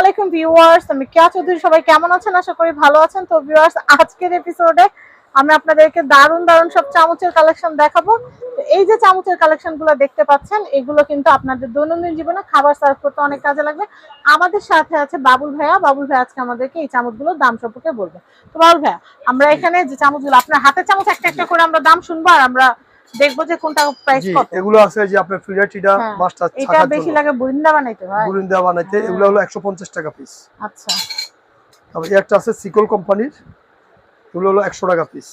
আলাইকুম ভিউয়ার্স, আমি কেয়া চৌধুরী, সবাই কেমন আছেন? আশা করি ভালো আছেন। তো ভিউয়ার্স, আজকের এপিসোডে আমি আপনাদেরকে দারুণ দারুণ সব চামচের কালেকশন দেখাবো। এই যে চামচের কালেকশনগুলো দেখতে পাচ্ছেন, এগুলো কিন্তু আপনাদের দৈনন্দিন জীবনে খাবার সার্ভ করতে অনেক কাজে লাগবে। আমাদের সাথে আছে বাবুল ভাইয়া। বাবুল ভাইয়া আজকে আমাদেরকে এই চামচগুলোর দাম সম্পর্কে বলবে। তো বাবুল ভাইয়া, আমরা এখানে যে চামচগুলো, আপনার হাতের চামচ একটা একটা করে আমরা দাম শুনব আর আমরা দেখব যে কোনটা প্রাইস কত। এগুলো আছে যে আপনার ফিলার টিডা হ্যাঁ, এটা বেশি লাগে বুরিন্দা বানাইতে ভাই? বুরিন্দা বানাইতে হ্যাঁ। এগুলো হলো একশো পঞ্চাশ টাকা পিস আচ্ছা। তারপর একটা আছে সিকল কোম্পানির এগুলো হলো একশো টাকা পিস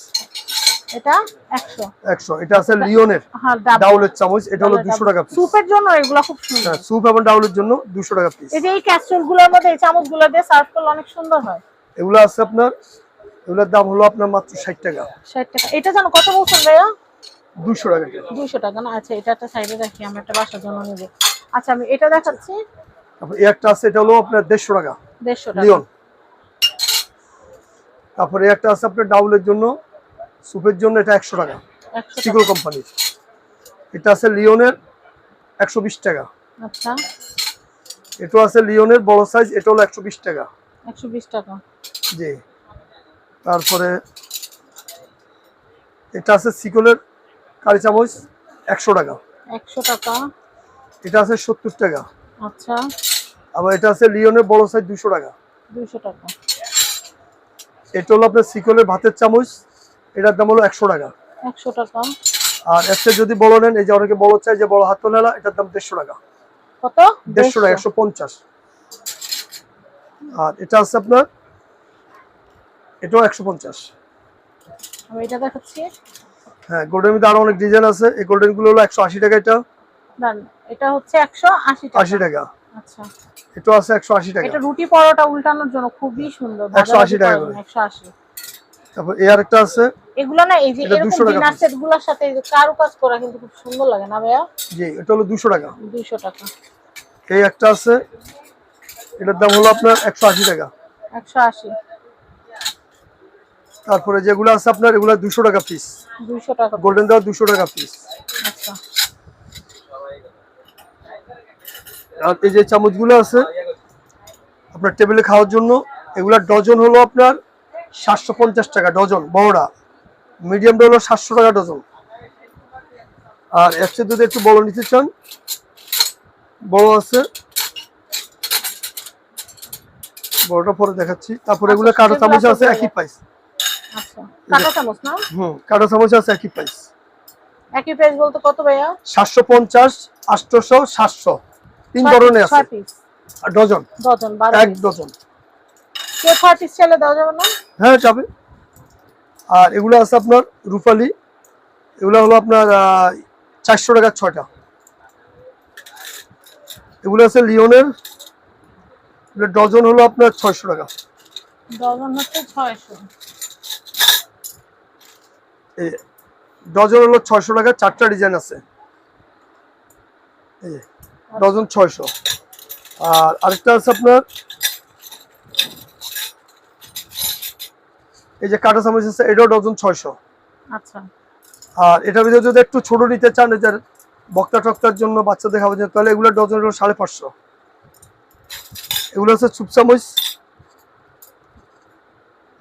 এটা একশো। একশো। এটা আছে লিওনের হ্যাঁ ডাউলের চামচ এটা হলো দুশো টাকা পিস স্যুপের জন্য এগুলো খুব সুন্দর। হ্যাঁ স্যুপ এবং ডাউলের জন্য দুশো টাকা পিস এই যে এই ক্যাস্ট্রোলগুলোর মধ্যে এই চামচগুলো দিয়ে সার্ভ করলে অনেক সুন্দর হয়। এগুলো আছে আপনার এগুলোর দাম হলো আপনার মাত্র ষাট টাকা। ষাট টাকা। এটা জানো কত বলছেন ভাইয়া? দুশো টাকা। দুইশো টাকা না? আচ্ছা এটা একটা সাইডে রাখি আমরা একটা বাসার জন্য নেব। আচ্ছা আমি এটা দেখাচ্ছি। তারপর একটা আছে এটা হলো আপনার দেড়শো টাকা। দেড়শো টাকা। লিওন। তারপরে একটা আছে আপনার ডাউলের জন্য স্যুপের জন্য এটা একশো টাকা। টাকা। কোম্পানির এটা আছে লিওনের একশো বিশ টাকা। আচ্ছা। এটা আছে লিওনের বড় সাইজ এটা হলো একশো বিশ টাকা। একশো বিশ টাকা। জি। তারপরে এটা আছে সিকলের কারি চামচ একশো টাকা। একশো টাকা। এটা আছে সত্তর টাকা। আচ্ছা। আবার এটা আছে লিওনের বড় সাইজ দুশো টাকা। দুইশো টাকা। এটা হলো আপনার সিকলের ভাতের চামচ। এটার দাম হলো একশো টাকা। একশো টাকা। আর একটা যদি বড় নেন এই যে অনেকে বড় চাই যে বড় হাত নেলা এটার দাম দেড়শো টাকা। কত? দেড়শো টাকা একশো পঞ্চাশ। আর এটা আছে আপনার এটাও একশো পঞ্চাশ। আমি এটা দেখাচ্ছি। হ্যাঁ গোল্ডের মধ্যে আরও অনেক ডিজাইন আছে। এই গোল্ডেনগুলো হলো একশো আশি টাকা এটা। এটা হচ্ছে একশো আশি টাকা। আশি টাকা। আচ্ছা। এটাও আছে একশো আশি টাকা। এটা রুটি পরোটা উল্টানোর জন্য খুবই সুন্দর। 180 টাকা করে। একশো আশি। তারপর এ আর একটা আছে। এগুলো না এই যে এটা এরকম 200 ডিনার piece। সেটগুলোর সাথে এই যে কারুকাজ করা কিন্তু খুব সুন্দর লাগে না ভাইয়া? জি এটা হলো দুশো টাকা। দুইশো টাকা। এই একটা আছে। এটার দাম হলো আপনার একশো আশি টাকা। একশো আশি। তারপরে যেগুলো আছে আপনার এগুলো দুশো টাকা পিস টাকা গোল্ডেন দেওয়া দুশো টাকা পিস আচ্ছা। আর এই যে চামচগুলো আছে আপনার টেবিলে খাওয়ার জন্য এগুলা ডজন হলো আপনার সাতশো পঞ্চাশ টাকা ডজন বড়রা। মিডিয়ামটা হলো সাতশো টাকা ডজন আর চেয়ে যদি একটু বড় নিতে চান বড় আছে। বড়টা পরে দেখাচ্ছি। তারপরে এগুলো কাঁটা চামচ আছে একই প্রাইস আচ্ছা কাঁটা চামচ না? হুম কাঁটা চামচ আছে একই প্রাইস একই প্রাইস বলতে কত ভাইয়া? সাতশো পঞ্চাশ আটশোশো সাতশো। তিন ধরনের পিস আর ডজন ডজন বারো এক ডজন কেউ ছয় পিস চাইলে দেওয়া যাবে না? হ্যাঁ যাবে। আর এগুলো আছে আপনার রূপালি। এগুলো হলো আপনার চারশো টাকার ছয়টা। এগুলো আছে লিওনের। ডজন হলো আপনার ছয়শো টাকা। ডজন হচ্ছে ছয়শো। এই ডজন হলো ছয়শো টাকা চারটা ডিজাইন আছে। ডজন ছয়শো। আর আরেকটা আছে আপনার এই যে কাঁটা চামচ আছে এটাও ডজন ছয়শো। আচ্ছা। আর এটার ভিতরে যদি একটু ছোট নিতে চান এটার বক্তা টক্তার জন্য বাচ্চাদের খাওয়ার জন্য তাহলে এগুলো ডজন হলো সাড়ে পাঁচশো। এগুলো হচ্ছে চুপ চামচ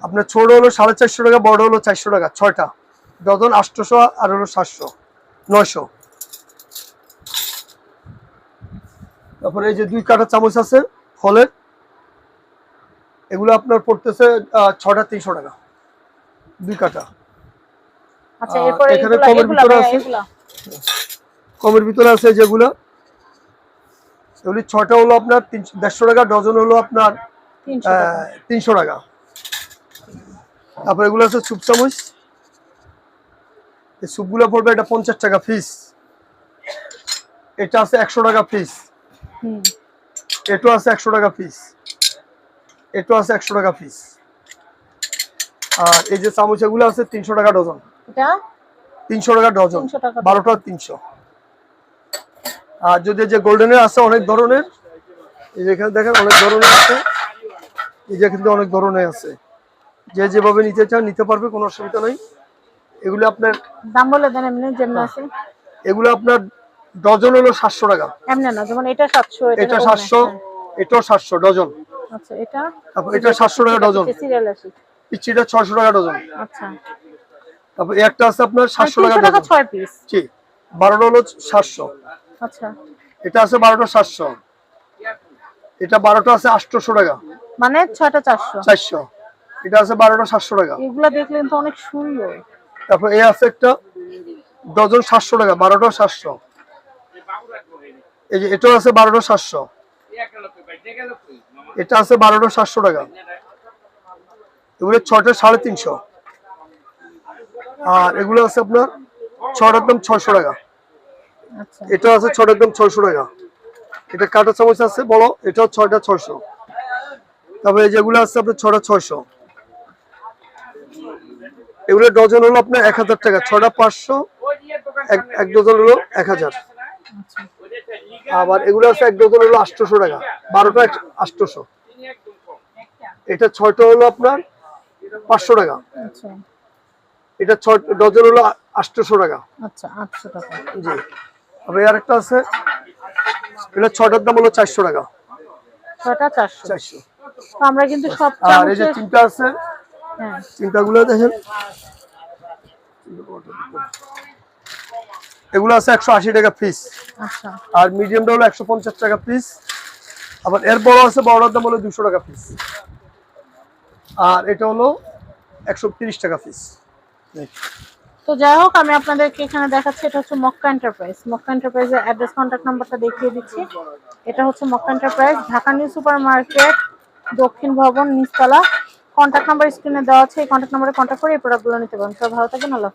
আপনার ছোট হলো সাড়ে চারশো টাকা বড় হলো চারশো টাকা ছয়টা। ডজন আটশোশো আর হলো সাতশো নয়শো। তারপরে এই যে দুই কাটা চামচ আছে ফলের এগুলো আপনার পড়তেছে ছটা তিনশো টাকা দুই কাটা আচ্ছা এখানে কমের ভিতরে আছে। কমের ভিতরে আছে যেগুলো এগুলি ছটা হলো আপনার তিনশো দেড়শো টাকা ডজন হলো আপনার তিনশো টাকা। তিনশো টাকা। তারপর এগুলো আছে স্যুপ চামচ। এই স্যুপগুলো পড়বে এটা পঞ্চাশ টাকা পিস এটা আছে একশো টাকা পিস হুম। এটো আছে একশো টাকা পিস এটো আছে একশো টাকা পিস আর এই যে চামচ এগুলো আছে তিনশো টাকা ডজন। তিনশো টাকা ডজন। বারোটা তিনশো। আর যদি যে গোল্ডেনের আছে অনেক ধরনের। এই যে এখানে দেখেন অনেক ধরনের আছে। এই যে কিন্তু অনেক ধরনের আছে। যে যেভাবে নিতে চান নিতে পারবে কোনো অসুবিধা নেই। এগুলো আপনার দাম বলে দেন এমনি যেমন আছে। এগুলো আপনার ডজন হলো সাতশো টাকা। এমনি না যেমন এটা সাতশো এটা সাতশো এটাও সাতশো ডজন। আচ্ছা এটা? তারপর এটা সাতশো টাকা ডজন। সিরিয়াল আছে পিচ্ছিটা ছয়শো টাকা ডজন। আচ্ছা। তারপর একটা আছে আপনার সাতশো টাকা তিনশো টাকা ডজন। ছয় পিস জি বারোটা হলো সাতশো। আচ্ছা। এটা আছে বারোটা সাতশো। এটা বারোটা আছে আটশোশো টাকা। মানে ছয়টা চারশো। চারশো। এটা আছে বারোটা সাতশো টাকা। এগুলা দেখলেন তো অনেক সুন্দর। তারপর এই আছে একটা ডজন সাতশো টাকা বারোটা সাতশো। এই যে এটাও আছে বারোটা সাতশো। এটা আছে বারোটা সাতশো টাকা। এগুলো ছয়টা সাড়ে তিনশো। আর এগুলো আছে আপনার ছটার দাম ছয়শো টাকা। আচ্ছা। এটা আছে ছটার দাম ছয়শো টাকা। এটা কাটা চামচ আছে বড় এটাও ছয়টা ছয়শো। তারপরে এই যেগুলো আছে আপনার ছটা ছয়শো। এগুলো ডজন হলো আপনার এক হাজার টাকা ছটা পাঁচশো এক ডজন হলো এক হাজার। আবার এগুলো আছে এক ডজন হলো আটশোশো টাকা বারোটা আটশোশো। এটা ছয়টা হলো আপনার পাঁচশো টাকা। আচ্ছা। এটা ছয় ডজন হলো আটশোশো টাকা। আচ্ছা আটশো টাকা। জি। আবার আর একটা আছে এটা ছয়টার দাম হলো চারশো টাকা। ছয়টা চারশো। চারশো। আমরা কিন্তু সব আর এই যে চিন্তা আছে চিন্তাগুলো দেখেন। এগুলো আছে একশো আশি টাকা পিস আচ্ছা। আর মিডিয়ামটা হলো একশো পঞ্চাশ টাকা পিস আবার এর বড় আছে বড়টার দাম হলো দুশো টাকা পিস আর এটা হলো একশো তিরিশ টাকা পিস তো যাই হোক আমি আপনাদেরকে এখানে দেখাচ্ছি এটা হচ্ছে মক্কা এন্টারপ্রাইজ মক্কা এন্টারপ্রাইজের অ্যাড্রেস কন্ট্যাক্ট নাম্বারটা দেখিয়ে দিচ্ছি। এটা হচ্ছে Mecca enterprise Dhaka new super market দক্ষিণ ভবন নিচতলা। কন্ট্যাক্ট নাম্বার স্ক্রিনে দেওয়া আছে, এই কন্ট্যাক্ট নাম্বারে কন্ট্যাক্ট করে এই প্রোডাক্টগুলো নিতে পারেন সব ভালো থাকেন আল্লাহ।